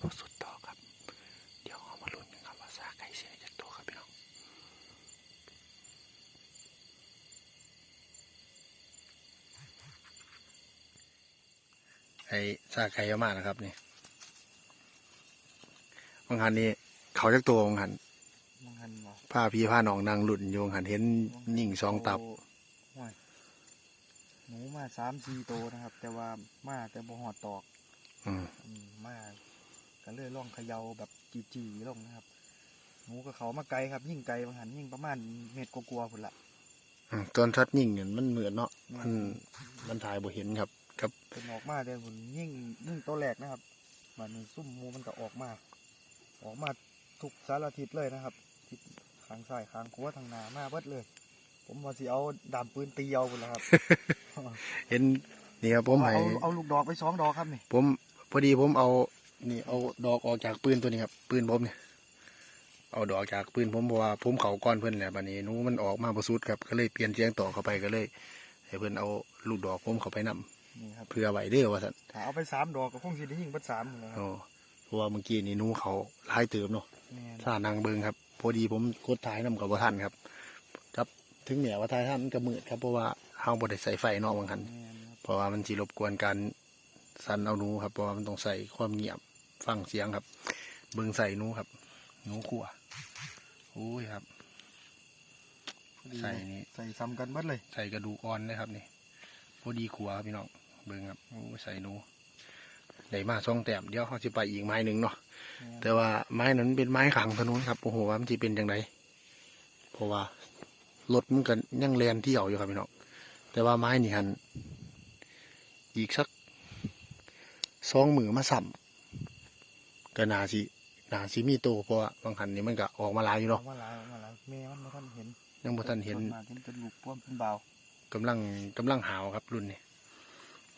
บทสุดต่อครับ เดี๋ยวเอามาลุ้นกันครับว่าซาไก่เสียจากตัวครับพี่น้องไอ้ซาไก่เยอะมากนะครับนี่บางหันนี่เขาจากตัวบางหันมังหันบ่ผ้าพี่ผ้าน้องนางหลุดโยงหันเห็นยิ่งสองตับโอ้ยหนูมาสามสี่โตวนะครับ แต่ว่ามาแต่บ่หอดตอก อืมอืมมา ก็เลยล่องเขยาแบบจีๆลงนะครับหนูกับเขามาไกลครับ ยิ่งไกลบางหันยิ่งประมาณเม็ดกลัวาๆพุ่นละอืมตอนชัดยิ่งเนี่ยมันเหมือนเนาะมันมันถ่ายบ่เห็นครับกับ เป็นออกมาเดี๋ยวพุ่นยิ่งยิ่งตัวแรกนะครับบัดนี้ซุ่มหมูมันก็ออกมา ออกมาทุกสารทิศเลยนะครับทิศข้างซ้ายข้างขวาทางหน้ามาเบิดเลย ผมว่าสิเอาดามปืนตีเอาพุ่นละครับ เห็นนี่ครับผมให้เอาเอาลูกดอกไปสองดอกครับนี่ผมพอดีผมเอา นี่เอาดอกออกจากปืนตัวนี้ครับปืนผมเนี่ยเอาดอกจากปืนผมเพราะว่าผมเขาก้อนเพื่อนแหละบัดนี้หนูมันออกมาประสุดครับก็เลยเปลี่ยนเสียงต่อเข้าไปก็เลยให้เพื่อนเอาลูกดอกผมเข้าไปนํนี่ครับเพื่อไว้เด้อว่าสันถ้าเอาไปสามดอกก็คงสิได้ยิงเบิดสามพุ่นละครับโอ้เพราะว่าเมื่อกี้นี่หนูเขาหลายเติมเนาะแม่นถ้านางเบิงครับ พอดีผมกดท้ายนํกับว่าท่านครับ ครับถึงแม้ว่าท้ายท่านมันก็มืดครับเพราะว่าเฮาบ่ได้ใส่ไฟเนอกบางคัน แม่นครับ เพราะว่ามันจีรบกวนการ สั่นเอาหนูครับเพราะว่ามันต้องใส่ความเงียบฟังเสียงครับ เบิ่งใส่หนูครับหนูขั่วโอ้ยครับพอดีใส่นี่ใส่ซ้ำกันเบิดเลย ใส่กระดูกอ่อนเลยครับนี่พอดีขัวครับพี่น้องเบิ่งครับโอ้ยใส่หนูได้มาสองแต้มเดี๋ยวเขาจะไปอีกไม้หนึ่งเนาะแม่นแต่ว่าไม้นั้นเป็นไม้ขังถนนครับโอ้โหว่ามันจะเป็นยังไงเพราะว่ารถมันก็ยังแลนเที่ยวอยู่ครับพี่น้องแต่ว่าไม้นี่หันอีกสัก สองมือมาสัมก็นาสินาสิมีโตเพราะว่าบางหันนี่มันก็ออกมาหลายอยู่ออเนาะกมาหลายออกมาหลายแม่มันไม่ทันเห็นยังบ่ทันเห็นส่วมากเห็นเป็นลูกป้วมเป็นเบาวกำลังกำลังหาวครับ รุ่นนี้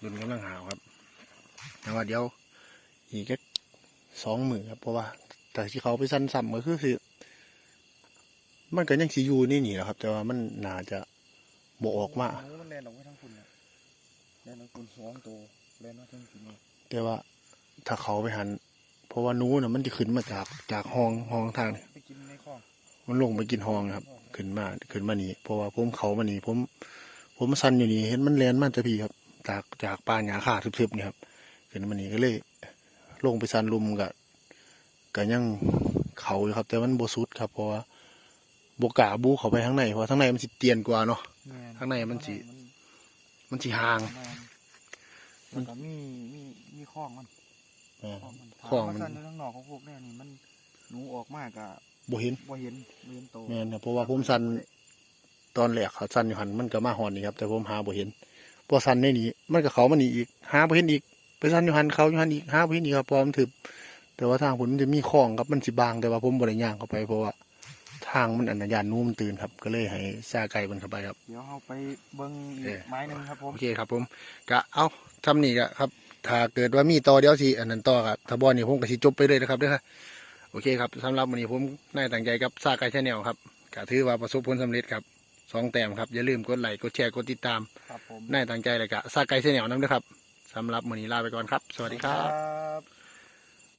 รุ่นกำลังหาวครับแต่ว่าเดี๋ยวอีกแค่สองมือครับเพราะว่า แต่ที่เขาไปสั้นซ้ำก็คือคือ มันก็ยังสีอยู่นี่นี่แหละครับ แต่ว่ามันน่าจะโบออกมาหนูมันแลนออกไปทั้งคุณน่ะแลนออกคุณสองตัวแลนออกทั้งคุณนี่ แต่ว่าถ้าเขาไปหัน เพราะว่าหนู้น่ะมันจะขึ้นมาจากจากห้องห้องทางนี่ไปกินในคลองมันลงไปกินห้องนะครับ ขึ้นมาขึ้นมานี่เพราะว่าผมเขามานี่ผม ผมสันอยู่นี่เห็นมันแลนมันจะพี่ครับ จากจากป่าหญ้าขาทึบๆนี่ครับขึ้นมานี่ก็เลยลงไปสันลุมกับก็ยังเขาอยู่ครับ แต่มันโบสุดครับ เพราะว่าโบกล้าบูเข้าไปข้างในเพราะข้างในมันสิเตียนกว่าเนาะแม่ข้างในมันสิมันมันสิห่างแม่นแล้วก็มีมีมีค ลองมันเออคลองมันคลองมันถามว่าสั้นอยู่ข้างนอกของพวกเนี่ยนี่มันหนูออกมากอะโบเห็นบ่เห็นบ่เห็นโตแม่นครับเพราะว่าผมสันตอนแรกเขาสันอยู่หันมันก็มาหอนนี่ครับแต่ผมหาบ่เห็นพอสันในนี้มันก็เขามานี่อีก หาบ่เห็นอีกไปสันอยู่หันเขาอยู่หันอีกหาบ่เห็นอีกครับเพราะมันถึบแต่ว่าทางผมมันจะมีคลองครับมันสิบางแต่ว่าผมบ่ได้ย่างเข้าไปเพราะว่าทางมันอันยานนู้มนตื่นครับ ก็เลยให้ซาไก่มันเข้าไปครับ เดี๋ยวเราไปเบิ้งอีเอกอไม้หนึ่งครับผม โอเคครับผมก็เอาทำนี่ก็ครับ ถ้าเกิดว่ามีต่อเดี๋ยวสิอันนั้นต่อครับถ้าบอนี่ผมก็สิจบไปเลยนะครับเด้อครับโอเคครับสำหรับวันนี้ผมนายตั้งใจกับซาไก่ชาแนลครับก็ถือว่าประสบผลสำเร็จครับสองแต้มครับอย่าลืมกดไลค์กดแชร์กดติดตามครับผมนายตั้งใจเลยกะซาไก่ชาแนลน้ำด้วยครับสำหรับวันนี้ลาไปก่อนครับ สวัสดีครับครับ